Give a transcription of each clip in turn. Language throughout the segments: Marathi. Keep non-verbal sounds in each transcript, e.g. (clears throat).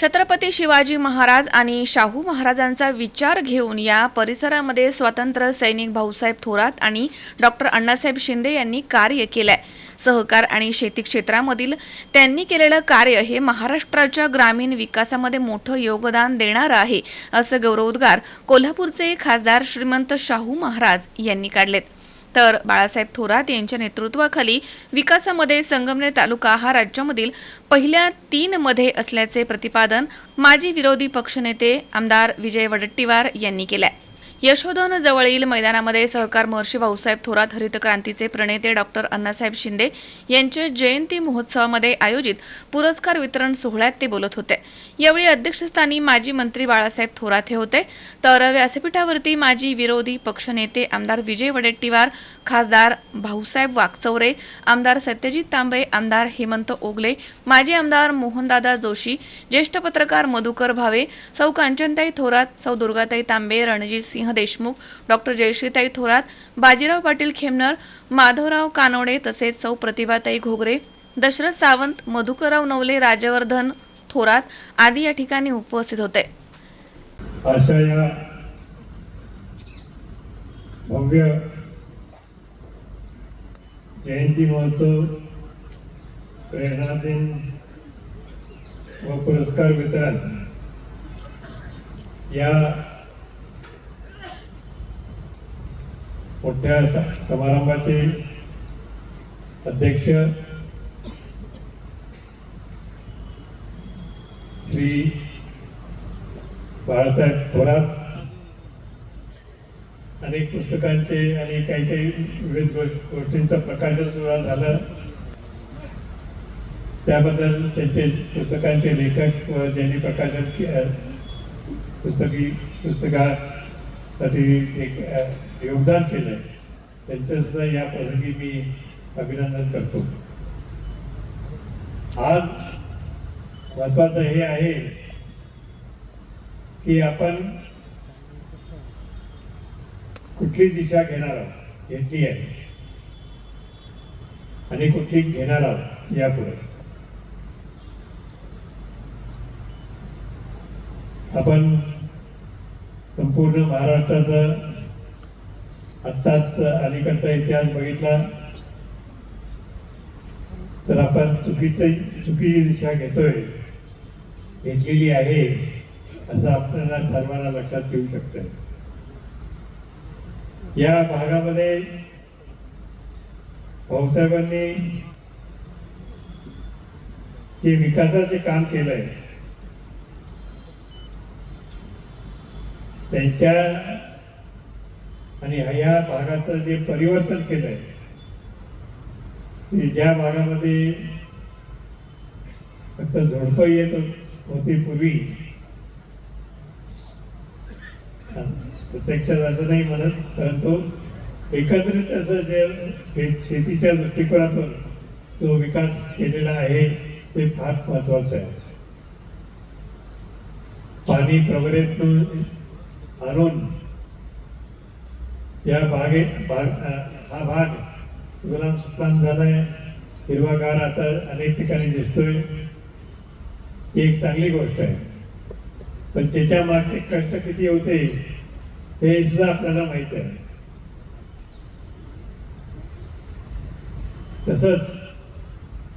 छत्रपती शिवाजी महाराज आणि शाहू महाराजांचा विचार घेऊन या परिसरामध्ये स्वातंत्र्य सैनिक भाऊसाहेब थोरात आणि डॉक्टर अण्णासाहेब शिंदे यांनी कार्य केलंय. सहकार आणि शेती क्षेत्रामधील त्यांनी केलेलं कार्य हे महाराष्ट्राच्या ग्रामीण विकासामध्ये मोठं योगदान देणारं आहे असं गौरवोद्गार कोल्हापूरचे खासदार श्रीमंत शाहू महाराज यांनी काढलेत. तर बाळासाहेब थोरात यांच्या नेतृत्वाखाली विकासामध्ये संगमनेर तालुका हा राज्यामधील पहिल्या तीन मध्ये असल्याचे प्रतिपादन माजी विरोधी पक्षनेते आमदार विजय वडट्टीवार यांनी केलं आहे यशोधन जवळील मैदानामध्ये सहकार महर्षी भाऊसाहेब थोरात हरित क्रांतीचे प्रणेते डॉक्टर अण्णासाहेब शिंदे यांच्या जयंती महोत्सवामध्ये आयोजित पुरस्कार वितरण सोहळ्यात ते बोलत होते. यावेळी अध्यक्षस्थानी माजी मंत्री बाळासाहेब थोरात हे होते. तर व्यासपीठावरती माजी विरोधी पक्षनेते आमदार विजय वडेट्टीवार खासदार भाऊसाहेब वाकचौरे आमदार सत्यजित तांबे आमदार हेमंत ओगले माजी आमदार मोहनदादा जोशी ज्येष्ठ पत्रकार मधुकर भावे सौ कांचनताई थोरात सौ दुर्गाताई तांबे रणजित सिंह देशमुख डॉक्टर जयश्रीताई थोरात बाजीराव पाटील खेमनर माधवराव कानोडे तसेच सौ प्रतिभाताई घोगरे दशरथ सावंत मधुकरराव नवले राजवर्धन थोरात आदी या ठिकाणी उपस्थित होते. अशा या भव्य जयंती महोत्सव प्रेरणा दिन व पुरस्कार वितरण. या मोठ्या समारंभाचे अध्यक्ष श्री बाळासाहेब थोरात अनेक पुस्तकांचे आणि काही काही विविध गोष्टींचं प्रकाशन सुद्धा झालं. त्याबद्दल त्यांचे पुस्तकांचे लेखक व ज्यांनी प्रकाशन के- पुस्तकी पुस्तकासाठी एक योगदान केलं आहे सुद्धा या प्रसंगी मी अभिनंदन करतो. आज महत्वाचं हे आहे की आपण कुठली दिशा घेणार आहोत? घेतली आहे. आणि कुठली घेणार आहोत? यापुढे. आपण संपूर्ण महाराष्ट्राचा आत्ताच अलीकडचा इतिहास बघितला. तर आपण चुकीचं चुकीची दिशा घेतोय घेतलेली आहे असं आपल्याला सर्वांना लक्षात येऊ शकतं. या भागामध्ये भाऊसाहेबांनी जे विकासाचे काम केलंय त्यांच्या आणि ह्या भागाचं जे परिवर्तन केलंय की ज्या भागामध्ये फक्त झोडपं येत होती पूर्वी प्रत्यक्षात असं नाही म्हणत परंतु एकत्रित त्याचं जे शेतीच्या दृष्टिकोनातून जो विकास केलेला आहे ते फार महत्वाचं आहे. पाणी प्रवरेतून आणून या बागे बाग हा भाग गुलाम सुफलाम झालाय हिरवागार आता अनेक ठिकाणी दिसतोय. ही एक चांगली गोष्ट आहे. पण त्याच्या मागचे कष्ट किती होते हे सुद्धा आपल्याला माहीत आहे. तसंच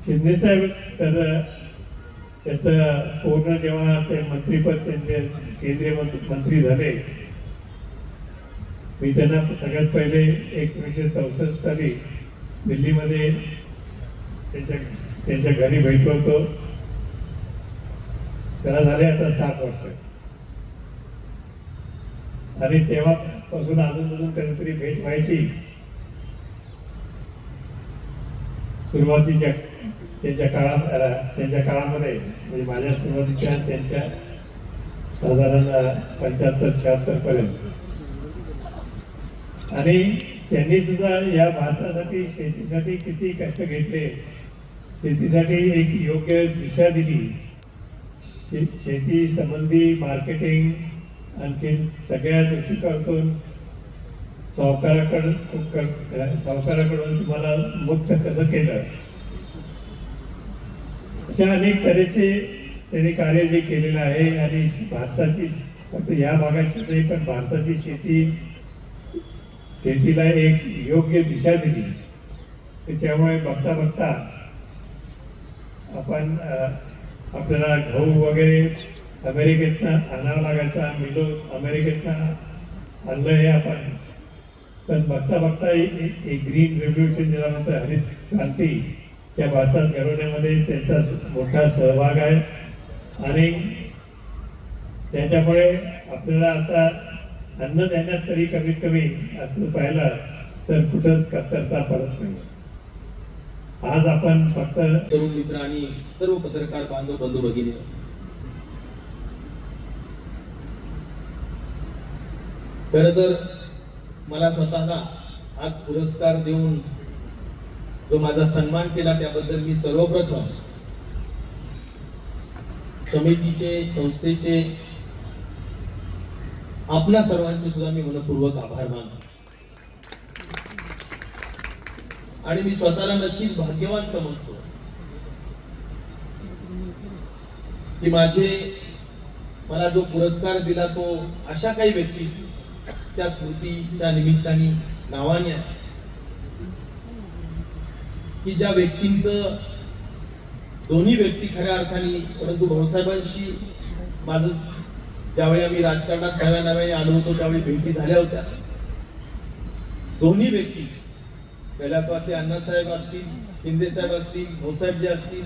शिंदेसाहेब तर त्याचं पूर्ण जेव्हा ते मंत्रीपद त्यांचे केंद्रीय मंत्री मंत्री झाले मी त्यांना सगळ्यात पहिले एकोणीसशे चौसष्ट साली दिल्लीमध्ये त्यांच्या त्यांच्या घरी भेटलो होतो. त्याला झाले आता सात वर्ष. आणि तेव्हापासून अजून अजून कधीतरी भेट व्हायची. सुरुवातीच्या त्यांच्या काळा त्यांच्या काळामध्ये म्हणजे माझ्या सुरुवातीच्या त्यांच्या साधारण पंच्याहत्तर शहात्तर पर्यंत. आणि त्यांनी सुद्धा या भारतासाठी शेतीसाठी किती कष्ट घेतले. शेतीसाठी एक योग्य दिशा दिली. शे शेती संबंधी मार्केटिंग आणखीन सगळ्या दृष्टिकोनातून सावकाराकडून सावकाराकडून तुम्हाला मुक्त कसं केलं? अशा अनेक तऱ्हेचे त्यांनी कार्य जे केलेलं आहे आणि भारताची फक्त या भागाची नाही पण भारताची शेती शेतीला एक योग्य दिशा दिली. त्याच्यामुळे बघता बघता आपण आपल्याला गहू वगैरे अमेरिकेतनं आणावं लागायचा मिलो अमेरिकेतनं आणलं हे आपण. पण बघता बघता एक ग्रीन रेव्होल्युशन ज्याला म्हणतो हरित क्रांती या भारतात घडवण्यामध्ये त्यांचा मोठा सहभाग आहे. आणि त्याच्यामुळे आपल्याला आता अन्न देण्यात तरी कमीत कमी असं पाहिलं तर कुठंच कमतरता पडत नाही. आज आपण फक्त तरुण मित्र आणि सर्व पत्रकार बांधव बंधू भगिनी खर तर मला स्वतःला आज पुरस्कार देऊन जो माझा सन्मान केला त्याबद्दल मी सर्वप्रथम समितीचे संस्थेचे आपणा सर्वांचे सुद्धा मी मनपूर्वक आभार मानतो. आणि मी स्वतःला नक्कीच भाग्यवान समजतो की माझे मला जो पुरस्कार दिला तो अशा काही च्या स्मृतीच्या निमित्ताने नावाने आहे. की ज्या व्यक्तींचं दोन्ही व्यक्ती खऱ्या अर्थाने परंतु भाऊसाहेबांशी माझं ज्यावेळी आम्ही राजकारणात नव्या नव्याने आलो होतो त्यावेळी भेटी झाल्या होत्या. दोन्ही व्यक्ती कैलासवासी अण्णासाहेब असतील शिंदे साहेब असतील भाऊसाहेब जे असतील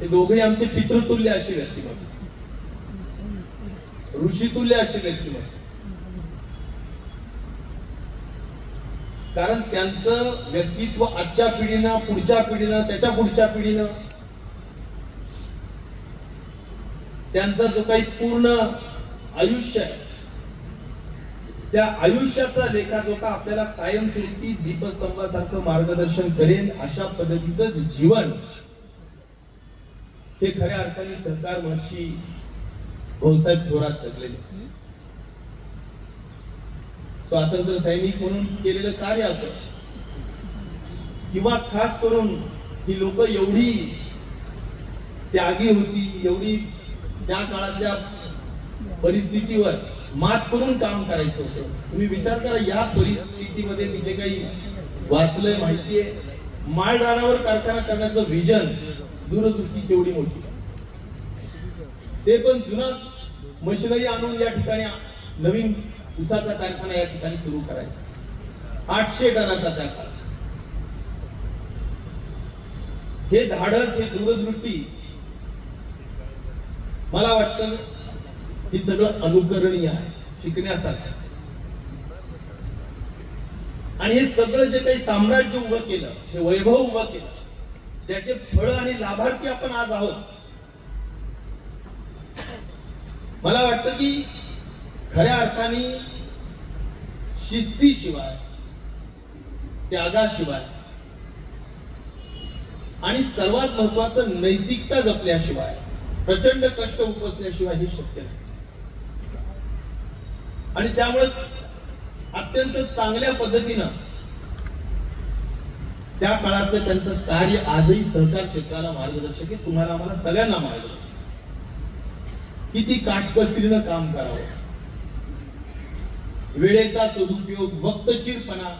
हे दोघे आमचे पितृतुल्य असे व्यक्तिमत्व. ऋषितुल्य व्यक्ती व्यक्तिमत्व. कारण त्यांचं व्यक्तित्व आजच्या पिढीनं पुढच्या पिढीनं त्याच्या पुढच्या पिढीनं. त्यांचा जो काही पूर्ण आयुष्य आहे त्या आयुष्याचा लेखाजोखा आपल्याला कायमस्वरूपी दीपस्तंभासारखं मार्गदर्शन करेल अशा पद्धतीचं जीवन हे खऱ्या अर्थाने सरकार महर्षी भाऊसाहेब थोरात जगलेले. स्वातंत्र्य सैनिक म्हणून केलेलं कार्य असत किंवा खास करून ही लोक एवढी त्यागी होती एवढी त्या काळातल्या परिस्थितीवर मात करून काम करायचं होतं. तुम्ही विचार करा या परिस्थितीमध्ये मी जे काही वाचलंय माहितीये. माळ कारखाना करण्याचं व्हिजन दूरदृष्टी केवढी मोठी. ते पण जुना मशिनरी आणून या ठिकाणी नवीन उसाचा कारखाना या ठिकाणी सुरू करायचा. आठशे टनाचा त्या हे धाडस हे दूरदृष्टी मला वाटतं हे सगळं अनुकरणीय आहे शिकण्यासारखं. आणि हे सगळं जे काही साम्राज्य उभं केलं हे वैभव उभं केलं त्याचे फळ आणि लाभार्थी आपण आज आहोत. मला वाटतं की खऱ्या अर्थाने शिस्तीशिवाय त्यागाशिवाय आणि सर्वात महत्वाचं नैतिकता जपल्याशिवाय प्रचंड कष्ट उपसल्याशिवाय हे शक्य नाही. आणि त्यामुळे अत्यंत चांगल्या पद्धतीनं त्या काळातलं त्यांचं कार्य आजही सहकार क्षेत्राला मार्गदर्शक आहे. तुम्हाला आम्हाला सगळ्यांना मार्गदर्शक किती काटकसरीनं काम करावं. वेळेचा सदुपयोग वक्तशीरपणा.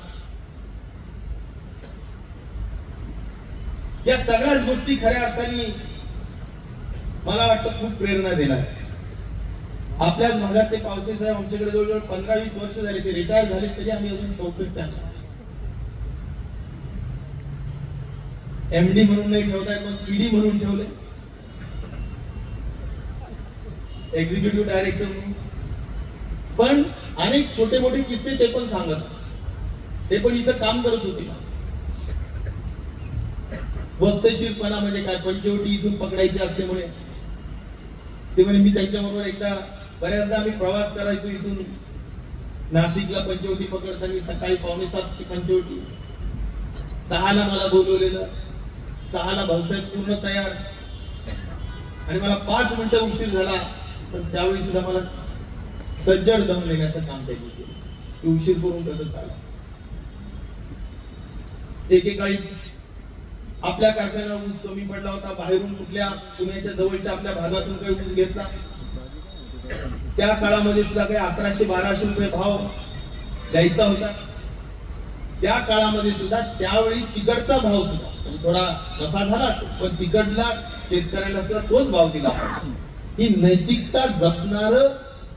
या सगळ्याच गोष्टी खऱ्या अर्थाने मला वाटतं खूप प्रेरणा देणार आपल्याच भागात ते पावसे साहेब आमच्याकडे जवळजवळ पंधरा वीस वर्ष झाले ते रिटायर झाले तरी आम्ही अजून ठेवतोच त्यांना. एमडी म्हणून नाही ठेवताय पण पीडी म्हणून ठेवले एक्झिक्युटिव्ह डायरेक्टर म्हणून. पण अनेक छोटे मोठे किस्से ते पण सांगत ते पण इथं काम करत होते. वक्तशीरपणा म्हणजे काय? पंचवटी इथून पकडायची असते म्हणे ते म्हणे मी त्यांच्याबरोबर एकदा बऱ्याचदा आम्ही प्रवास करायचो इथून. नाशिकला पंचवटी पकडताना सकाळी पावणे सातची पंचवटी. सहाला मला बोलवलेलं. सहाला भाऊसाहेब पूर्ण तयार. आणि मला पाच मिनिटं उशीर झाला. पण त्यावेळी सुद्धा मला सज्जड दम देण्याचं काम त्यांनी केलं. की उशीर करून कसं चालायचं एकेकाळी आपल्या कारखान्याला ऊस कमी पडला होता बाहेरून कुठल्या पुण्याच्या जवळच्या आपल्या भागातून काही ऊस घेतला. त्या काळामध्ये सुद्धा काही अकराशे बाराशे रुपये भाव द्यायचा होता. त्या काळामध्ये सुद्धा त्यावेळी तिकडचा भाव सुद्धा म्हणजे थोडा नफा झालाच पण तिकडला शेतकऱ्याला सुद्धा तोच भाव दिला. ही नैतिकता जपणार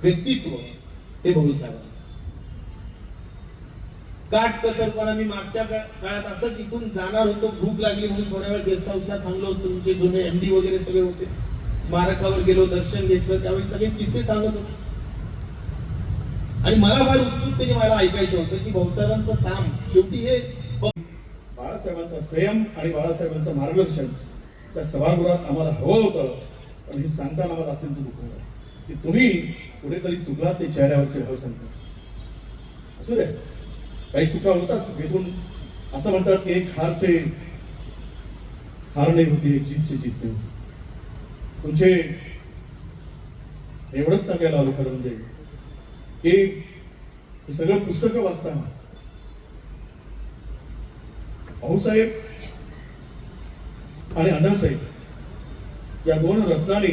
व्यक्तित्व हे भाऊसाहेबांचं काट कसरपणा मी मागच्या काळात असंच इथून जाणार होतो भूक लागली म्हणून थोड्या वेळ गेस्ट हाऊसला थांबलो होतो तुमचे जुने एमडी वगैरे सगळे होते. स्मारकावर गेलो दर्शन घेतलं त्यावेळी सगळे किस्से सांगत होते. आणि मला फार उत्सुकतेने मला ऐकायचं होतं की भाऊसाहेबांचं काम शेवटी हे बाळासाहेबांचा संयम आणि बाळासाहेबांचं मार्गदर्शन त्या सभागृहात आम्हाला हवं होतं पण हे सांगताना मला अत्यंत दुःख झालं. की तुम्ही कुठेतरी चुकला ते चेहऱ्यावरचे भाव सांगतात असू द्या काही चुका होतात चुकीतून. असं म्हणतात की एक हार से हार नाही होती एक जीत से जीत नाही होती. तुमचे एवढंच सांगायला आलो खरं म्हणजे की हे सगळं पुस्तकं वाचताना. भाऊसाहेब आणि अण्णासाहेब या दोन रत्नांनी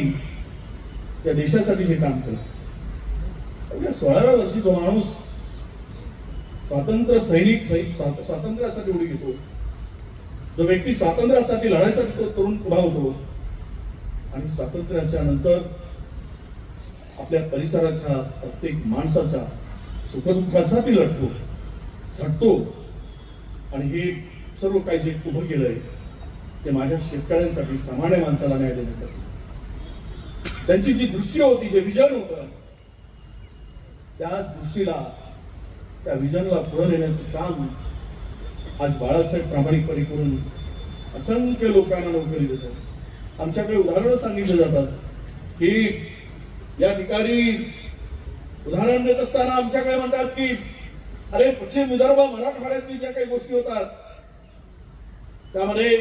त्या देशासाठी जे काम केलं. सोळाव्या वर्षी जो माणूस स्वातंत्र्य सैनिक स्वातंत्र्यासाठी उडी घेतो जो व्यक्ती स्वातंत्र्यासाठी लढायसाठी तो तरुण उभा होतो आणि स्वातंत्र्याच्या नंतर आपल्या परिसराच्या प्रत्येक माणसाच्या सुखदुःखासाठी लढतो झटतो आणि हे सर्व काही जे उभं केलंय ते माझ्या शेतकऱ्यांसाठी सामान्य माणसाला न्याय देण्यासाठी. त्यांची जी दृश्य होती जे विजन होत त्याच दृष्टीला त्या विजनला पुढे नेण्याचं काम आज बाळासाहेब प्रामाणिकपणे करून असंख्य लोकांना नोकरी देतो आमच्याकडे उदाहरणं सांगितली जातात की या ठिकाणी उदाहरण देत असताना आमच्याकडे म्हणतात की अरे पश्चिम विदर्भ मराठवाड्यातली ज्या काही गोष्टी होतात त्यामध्ये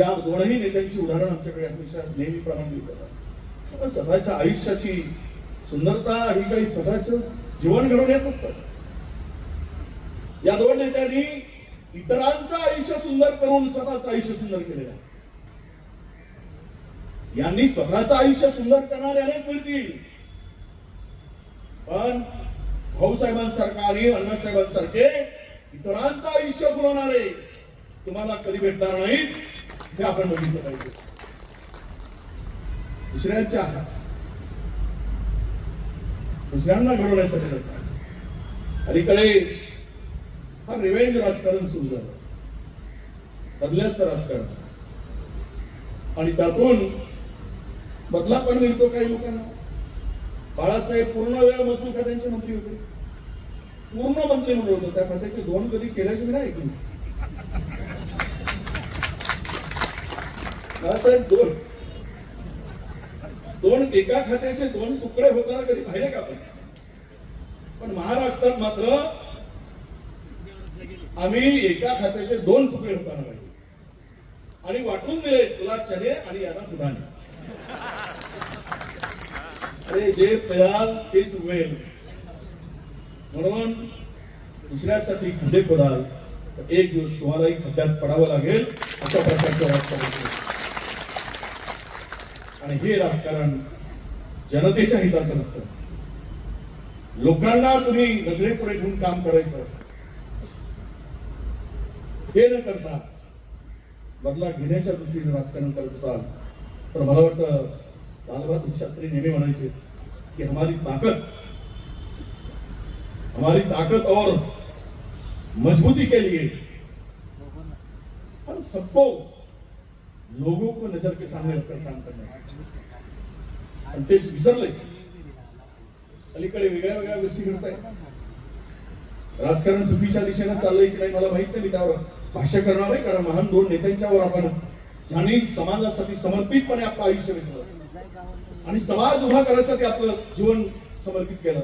या दोनही नेत्यांची उदाहरण आमच्याकडे हमेशा नेहमीप्रमाणे सगळं स्वतःच्या आयुष्याची सुंदरता ही काही स्वतःचं जीवन घडवून येत असतात या दोन नेत्यांनी इतरांचं आयुष्य सुंदर करून स्वतःचं आयुष्य सुंदर केलेलं आहे. यांनी स्वतःचं आयुष्य सुंदर करणारे अनेक मिळतील. पण भाऊसाहेबांसारखा आणि अण्णासाहेबांसारखे इतरांचं आयुष्य फुलवणारे तुम्हाला कधी भेटणार नाहीत. हे आपण बघितलं पाहिजे. दुसऱ्यांच्या दुसऱ्यांना घडवण्यासाठी अलीकडे हा रिवेंज राजकारण सुरू झालं. बदल्याचं राजकारण. आणि त्यातून बदला पण मिळतो काही लोकांना. बाळासाहेब पूर्ण वेळ महसूल खात्यांचे मंत्री होते. पूर्ण मंत्री म्हणून होतो. त्या खात्याचे दोन कधी केल्याचे मी नाही बाळासाहेब दोन. दोन एका खात्याचे दोन तुकडे होताना कधी पाहिले का आपण? पण महाराष्ट्रात मात्र आम्ही एका खात्याचे दोन तुकडे होताना पाहिजे आणि वाटून दिले तुला चले आणि यांना दुधाने अरे जे पयाल तेच उमेल म्हणून दुसऱ्यासाठी खड्डे खोदाल. तर एक दिवस तुम्हालाही खड्ड्यात पडावं लागेल अशा प्रकारचं राजकारण आणि हे राजकारण जनतेच्या हिताचं नसतं. लोकांना तुम्ही नजरेपुढे घेऊन काम करायचं. हे न करता बदला घेण्याच्या दृष्टीने राजकारण करत असाल तर मला वाटतं लालबहादूर शास्त्री नेहमी म्हणायचे की हमारी ताकद हमारी ताकत और मजबूती के लिए हम सबको लोगों को नजर के सामने रखकर काम करना आणि ते विसरले। अलीकडे वेगळ्या वेगळ्या गोष्टी घडताय राजकारण चुकीच्या दिशेनं चाललंय की नाही मला माहीत नाही मी त्यावर. भाष्य करणार नाही कारण महान दोन नेत्यांच्यावर आपण ज्यांनी समाजासाठी समर्पितपणे आपलं आयुष्य वेचलं. आणि समाज उभा करण्यासाठी आपलं जीवन समर्पित केलं.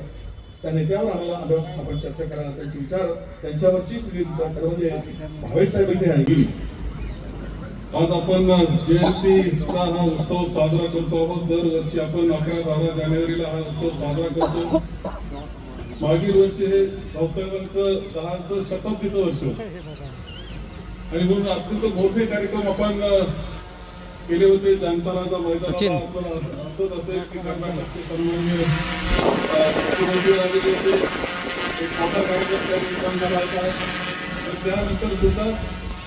त्या नेत्यावर आम्हाला आपण चर्चा करायला त्यांचे विचार त्यांच्यावरची सगळी विचार म्हणजे भावेश साहेब इथे गेली आज आपण जयंतीचा हा उत्सव साजरा करतो आहोत. दरवर्षी आपण अकरा बारा जानेवारीला हा उत्सव साजरा करतो. मागील वर्षी हे भाऊसाहेबांचं दहाचं शताब्दीचं वर्ष. आणि म्हणून अत्यंत मोठे कार्यक्रम आपण केले होते. जनताराचा मैदानाला आपण असत असेल की कर्नाटकचे सन्माननीय अ, मुख्यमंत्री आलेले होते. एक मोठा कार्यक्रम त्या ठिकाणी झाला होता. त्यानंतर सुद्धा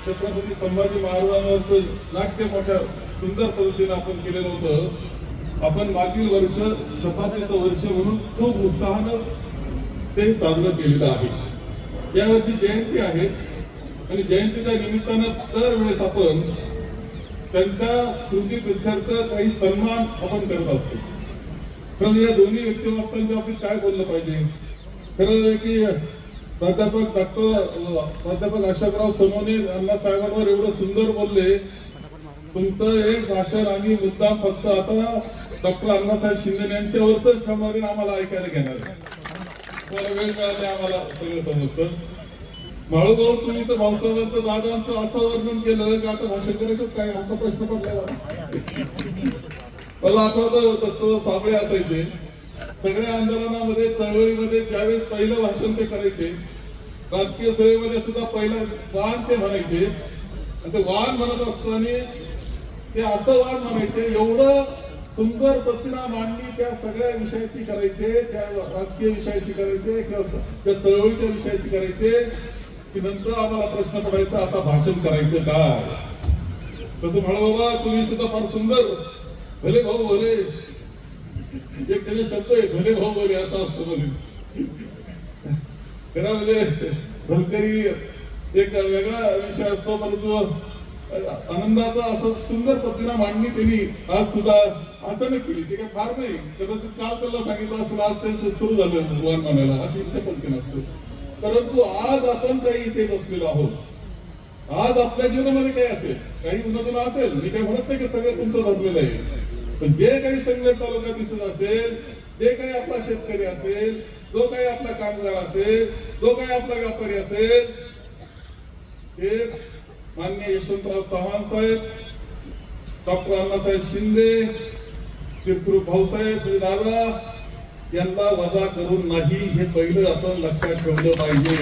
छत्रपती संभाजी महाराजांवरचं नाट्य मोठ्या सुंदर पद्धतीने आपण केलेलं होतं आपण मागील वर्ष शताब्दीचं वर्ष म्हणून खूप उत्साहानं ते साजरं केलेलं आहे. यावर्षी जयंती आहे आणि जयंतीच्या निमित्तानं दरवेळेस आपण त्यांच्या स्मृती प्रत्यर्थ काही सन्मान आपण करत असतो. खरं या दोन्ही व्यक्तिमत्वांच्या बाबतीत काय बोललं पाहिजे? खरं आहे की प्राध्यापक डॉक्टर प्राध्यापक अशोकराव सोनवणे अण्णा साहेबांवर एवढं सुंदर बोलले. तुमचं एक भाषण आम्ही मुद्दाम फक्त आता डॉक्टर अण्णासाहेब शिंदे यांच्यावरच क्षमारी आम्हाला ऐकायला घेणार वेळ मिळाले आम्हाला सगळं समजतं. माळूभाऊ तुम्ही तर भाऊसाहेबांचं दादांचं असं वर्णन केलं का आता भाषण करायचंच काय? असा प्रश्न पडला मला. मला तत्व साबळे असायचे. सगळ्या आंदोलनामध्ये चळवळीमध्ये ज्यावेळेस पहिलं भाषण ते करायचे राजकीय सेवेमध्ये सुद्धा पहिलं वाण ते म्हणायचे. आणि ते वाण म्हणत असताना ते असं वाण म्हणायचे एवढं सुंदर प्रतिमा मांडणी त्या सगळ्या विषयाची करायचे त्या राजकीय विषयाची करायचे किंवा त्या चळवळीच्या विषयाची करायचे की नंतर आम्हाला प्रश्न पडायचा आता भाषण करायचं काय? तसं म्हणा बाबा तुम्ही सुद्धा फार सुंदर. भले भाऊ भले. एक त्याचा शब्द आहे भले भाऊ बोले असा असतो म्हणे खरं म्हणजे भलकरी एक वेगळा विषय असतो परंतु आनंदाचा असं सुंदर पद्धतीनं मांडणी त्यांनी आज सुद्धा अचानक केली ते काय फार नाही कदाचित काल त्यांना सांगितलं असं आज त्यांचं सुरू झालं भगवान म्हणायला अशी इथे पद्धती असतो परंतु आज आपण काही इथे बसलेलो आहोत आज आपल्या जीवनामध्ये काय असेल काही उन्हातून असेल मी काय म्हणत नाही की सगळं तुमचं भरलेलं आहे पण जे काही संघ तालुका दिसत असेल जे काही आपला शेतकरी असेल जो काही आपला कामगार असेल जो काही आपला व्यापारी असेल ते मान्य यशवंतराव चव्हाण साहेब डॉक्टर अण्णासाहेब शिंदे तीर्थरूप भाऊसाहेब दादा यांना वजा करून नाही हे पहिलं आपण लक्षात ठेवलं पाहिजे.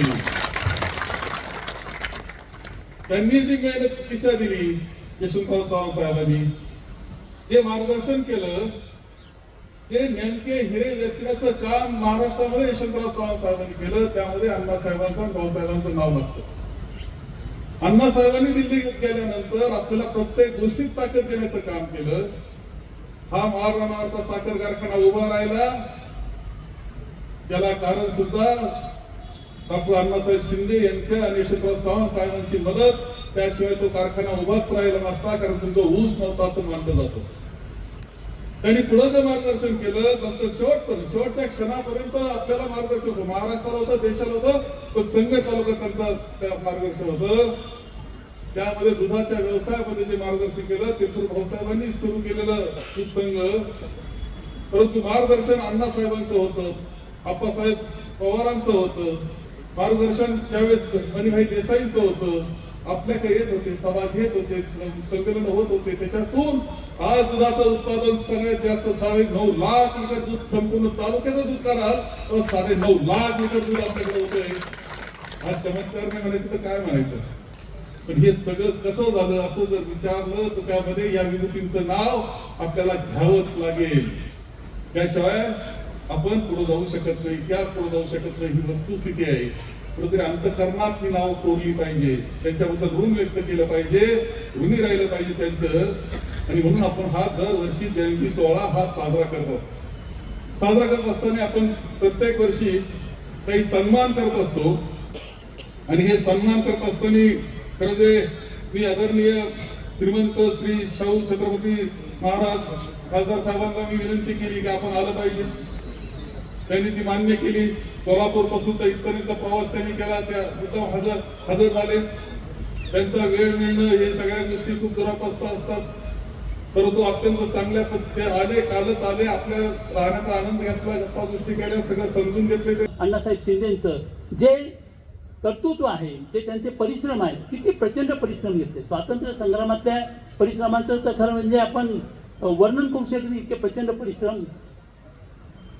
त्यांनी जी मेहनत दिशा दिली यशवंतराव चव्हाण साहेबांनी जे मार्गदर्शन केलं ते नेमके हिरे वेचण्याचं काम महाराष्ट्रामध्ये यशवंतराव चव्हाण साहेबांनी केलं त्यामध्ये अण्णासाहेबांचं आणि भाऊसाहेबांचं नाव लागतं. अण्णासाहेबांनी दिल्ली गेल्यानंतर आपल्याला प्रत्येक गोष्टीत ताकद देण्याचं काम केलं. हा महाराणाचा साखर कारखाना उभा राहिला. त्याला कारण सुद्धा डॉक्टर अण्णासाहेब शिंदे यांच्या आणि यशवंतराव चव्हाण साहेबांची मदत त्याशिवाय तो कारखाना उभाच राहिला नसता कारण तुमचा ऊस नव्हता असं मानलं जातं. त्यांनी पुढे जे मार्गदर्शन केलं नंतर शेवटपर्यंत शेवटच्या क्षणापर्यंत आपल्याला मार्गदर्शन होतं. महाराष्ट्राला होतं देशाला होतं पण संघ तालुका त्यांचा त्या मार्गदर्शन होतं. त्यामध्ये दुधाच्या व्यवसायामध्ये जे मार्गदर्शन केलं ते भाऊसाहेबांनी सुरू केलेलं दूध संघ. परंतु मार्गदर्शन अण्णासाहेबांचं होतं आप्पासाहेब पवारांचं होतं. मार्गदर्शन त्यावेळेस मणिभाई देसाईंचं होतं. आपल्याकडे येत होते सभा घेत होते संकलन होत होते. त्याच्यातून आज दुधाचं उत्पादन सगळ्यात जास्त साडे नऊ लाख लिटर दूध संपूर्ण तालुक्याचं दूध काढाल. तर साडे नऊ लाख लिटर दूध आमच्याकडे होतंय. आज चमत्कार नाही म्हणायचं तर काय म्हणायचं? पण हे सगळं कसं झालं असं जर विचारलं तर त्यामध्ये या विभूतींचं नाव आपल्याला घ्यावंच लागेल. त्याशिवाय आपण पुढे जाऊ शकत नाही. इतिहास पुढे जाऊ शकत नाही. ही वस्तुस्थिती आहे. कुठेतरी अंतकरणात ही नाव कोरली पाहिजे. त्यांच्याबद्दल ऋण व्यक्त केलं पाहिजे. ऋणी राहिलं पाहिजे त्यांचं. आणि म्हणून आपण हा दरवर्षी जयंती सोहळा हा साजरा करत असतो. साजरा करत असताना आपण प्रत्येक वर्षी काही सन्मान करत असतो. आणि हे सन्मान करत असताना खरं जे मी आदरणीय श्रीमंत श्री शाहू छत्रपती महाराज खासदार साहेबांना मी विनंती केली की आपण आलं पाहिजे. त्यांनी ती मान्य केली. कोल्हापूर पासूनचा इथपर्यंतचा प्रवास त्यांनी केला. त्या मुद्दाम हजर हजर झाले. त्यांचा वेळ मिळणं हे सगळ्या गोष्टी खूप दुरापस्त असतात. परंतु अत्यंत चांगल्या पद्धती आले कालच आले आपल्या राहण्याचा आनंद घेतला गप्पा गोष्टी केल्या सगळं समजून घेतले ते. अण्णासाहेब शिंदेचं जे कर्तृत्व आहे जे त्यांचे परिश्रम आहेत किती प्रचंड परिश्रम घेतले. स्वातंत्र्य संग्रामातल्या परिश्रमाचं तर खरं म्हणजे आपण वर्णन करू शकत नाही इतके प्रचंड परिश्रम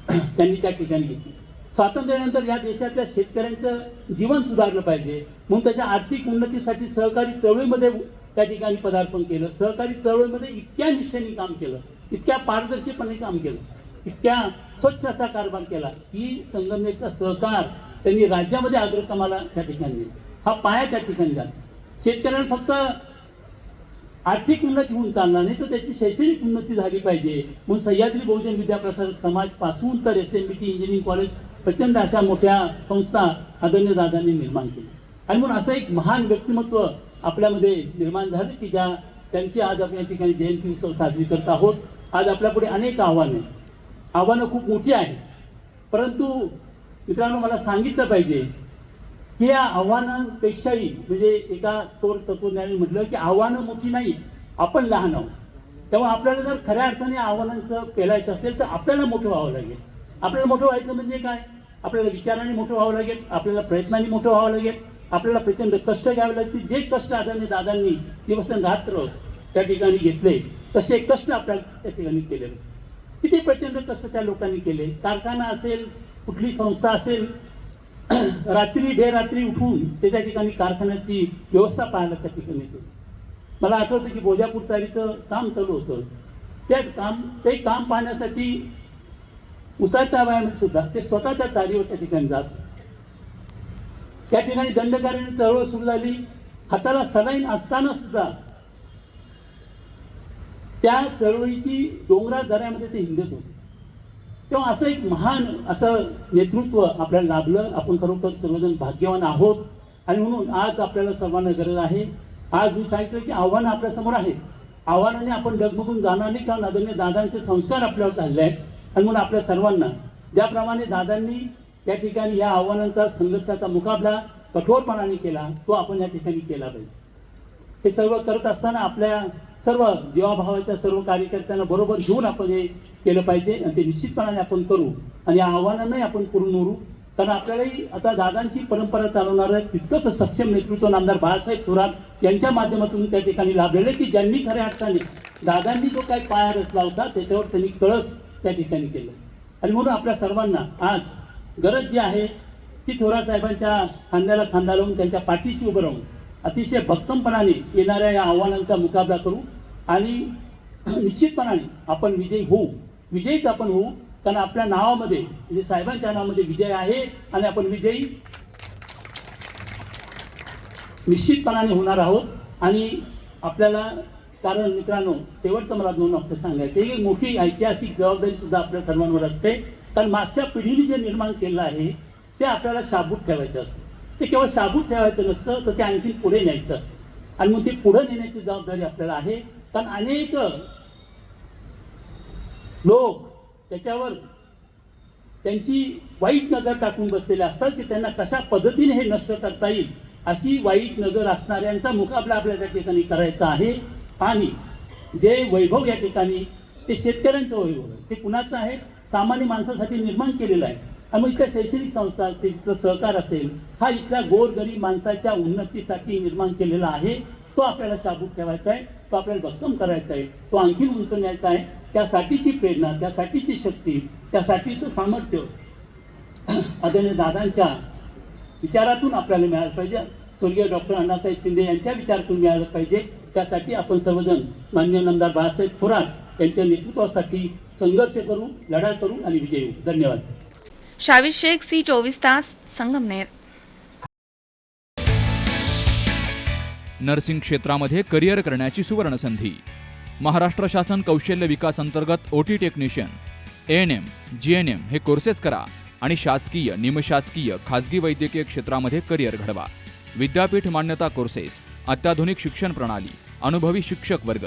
(clears throat) त्यांनी त्या ठिकाणी घेतले. स्वातंत्र्यानंतर या देशातल्या शेतकऱ्यांचं जीवन सुधारलं पाहिजे. म्हणून त्याच्या आर्थिक उन्नतीसाठी सहकारी चळवळीमध्ये त्या ठिकाणी पदार्पण केलं सहकारी चळवळीमध्ये इतक्या निष्ठेने काम केलं इतक्या पारदर्शीपणे काम केलं इतक्या स्वच्छ असा कारभार केला की संगमनेरचा सहकार त्यांनी राज्यामध्ये अग्रक्रमाला त्या ठिकाणी दिला. हा पाया त्या ठिकाणी झाला. शेतकऱ्यांना फक्त आर्थिक उन्नती होऊन चालणार नाही तर त्याची शैक्षणिक उन्नती झाली पाहिजे. म्हणून सह्याद्री बहुजन विद्याप्रसारक समाजपासून तर S M B T engineering college प्रचंड अशा मोठ्या संस्था आदरणीय दादांनी निर्माण केली आणि म्हणून असं एक महान व्यक्तिमत्व आपल्यामध्ये निर्माण झाले की ज्या त्यांची आज आपण या ठिकाणी जयंती उत्सव साजरी करत आहोत आज आपल्यापुढे अनेक आव्हानं आहेत. आव्हानं खूप मोठी आहेत. परंतु मित्रांनो मला सांगितलं पाहिजे की या आव्हानांपेक्षाही म्हणजे एका थोर तत्वज्ञानी म्हटलं की आव्हानं मोठी नाही आपण लहान आहोत. तेव्हा आपल्याला जर खऱ्या अर्थाने आव्हानांचं पेलायचं असेल तर आपल्याला मोठं व्हावं लागेल. आपल्याला मोठं व्हायचं म्हणजे काय? आपल्याला विचाराने मोठं व्हावं लागेल आपल्याला प्रयत्नाने मोठं व्हावं लागेल. आपल्याला प्रचंड कष्ट घ्यावे लागतील. जे कष्ट आदरणीय दादांनी दिवस रात्र त्या ठिकाणी घेतले तसे कष्ट आपल्याला त्या ठिकाणी केले. किती प्रचंड कष्ट त्या लोकांनी केले. कारखाना असेल कुठली संस्था असेल (clears throat) रात्री बेरात्री उठून ते त्या ठिकाणी कारखान्याची व्यवस्था पाहायला त्या ठिकाणी केली मला आठवतं की बोजापूर चारीचं काम चालू होतं. त्या काम ते काम पाहण्यासाठी उतरत्या वयामध्ये सुद्धा ते स्वतः त्या चारीवर त्या ठिकाणी जात होते. त्या ठिकाणी दंडकारण्य चळवळ सुरू झाली. हाताला सलाईन असताना सुद्धा त्या चळवळीची डोंगराळ दऱ्यामध्ये ते हिंडत होते. तेव्हा असं एक महान असं नेतृत्व आपल्याला लाभलं. आपण खरोखर सर्वजण भाग्यवान आहोत. आणि म्हणून आज आपल्याला सर्वांना गरज आहे. आज मी सांगितलं की आव्हानं आपल्यासमोर आहेत आव्हानाने आपण डगमगून जाणार नाही. कारण आदरणीय दादांचे संस्कार आपल्यावर चालले आहेत. आणि म्हणून आपल्या सर्वांना ज्याप्रमाणे दादांनी त्या ठिकाणी या आव्हानांचा संघर्षाचा मुकाबला कठोरपणाने केला तो आपण या ठिकाणी केला पाहिजे. हे सर्व करत असताना आपल्या सर्व जीवाभावाच्या सर्व कार्यकर्त्यांना बरोबर घेऊन आपण हे केलं पाहिजे आणि ते निश्चितपणाने आपण करू आणि या आव्हानांनाही आपण करून उरू कारण आपल्यालाही आता दादांची परंपरा चालवणारं तितकंच सक्षम नेतृत्व नामदार बाळासाहेब थोरात यांच्या माध्यमातून त्या ठिकाणी लाभलेलं की ज्यांनी खऱ्या अर्थाने दादांनी जो काही पाया रचला होता त्याच्यावर त्यांनी कळस त्या ठिकाणी केलं. आणि म्हणून आपल्या सर्वांना आज गरज जी आहे ती थोरात साहेबांच्या खांद्याला खांदा लावून त्यांच्या पाठीशी उभं राहून अतिशय भक्कमपणाने येणाऱ्या या आव्हानांचा मुकाबला करू आणि निश्चितपणाने आपण विजयी होऊ. विजयीच आपण होऊ कारण आपल्या नावामध्ये म्हणजे साहेबांच्या नावामध्ये विजय आहे आणि आपण विजयी निश्चितपणाने होणार आहोत. आणि आपल्याला कारण मित्रांनो शेवटचं मला दोन वाक्य सांगायचं ही मोठी ऐतिहासिक जबाबदारी सुद्धा आपल्या सर्वांवर असते. कारण मागच्या पिढीने जे निर्माण केलं आहे ते आपल्याला शाबूत ठेवायचं असतं. ते केवळ शाबूत ठेवायचं नसतं तर ते आणखी पुढे न्यायचं असतं. आणि मग ते पुढे नेण्याची जबाबदारी आपल्याला आहे. कारण अनेक लोक त्याच्यावर त्यांची वाईट नजर टाकून बसलेले असतात की त्यांना कशा पद्धतीने हे नष्ट करता येईल अशी वाईट नजर असणाऱ्यांचा मुकाबला आपल्याला त्या ठिकाणी करायचा आहे. आणि जे वैभव या ठिकाणी ते शेतकऱ्यांचं वैभव आहे. ते कुणाचं आहे? सामान्य माणसासाठी निर्माण केलेलं आहे. आणि इथल्या शैक्षणिक संस्था असतील इथलं सहकार असेल हा इथल्या गोरगरीब माणसाच्या उन्नतीसाठी निर्माण केलेला आहे तो आपल्याला शाबूत ठेवायचा आहे तो आपल्याला भक्कम करायचा आहे तो आणखीन उंच न्यायचा आहे. त्यासाठीची प्रेरणा त्यासाठीची शक्ती त्यासाठीचं सामर्थ्य (clears throat) आदरणीय दादांच्या विचारातून आपल्याला मिळालं पाहिजे. स्वर्गीय डॉक्टर अण्णासाहेब शिंदे यांच्या विचारातून मिळालं पाहिजे. त्यासाठी आपण सर्वजण मान्य नामदार बाळासाहेब थोरात यांच्या नेतृत्वासाठी संघर्ष करू लढा करू आणि विजयी होऊ. धन्यवाद. शावीर शेख सी चोवीस तास संगमनेर. नर्सिंग क्षेत्रामध्ये करिअर करण्याची सुवर्णसंधी. महाराष्ट्र शासन कौशल्य विकास अंतर्गत OT technician. A N M G N M हे कोर्सेस करा आणि शासकीय निमशासकीय खाजगी वैद्यकीय क्षेत्रामध्ये करिअर घडवा. विद्यापीठ मान्यता कोर्सेस अत्याधुनिक शिक्षण प्रणाली अनुभवी शिक्षक वर्ग.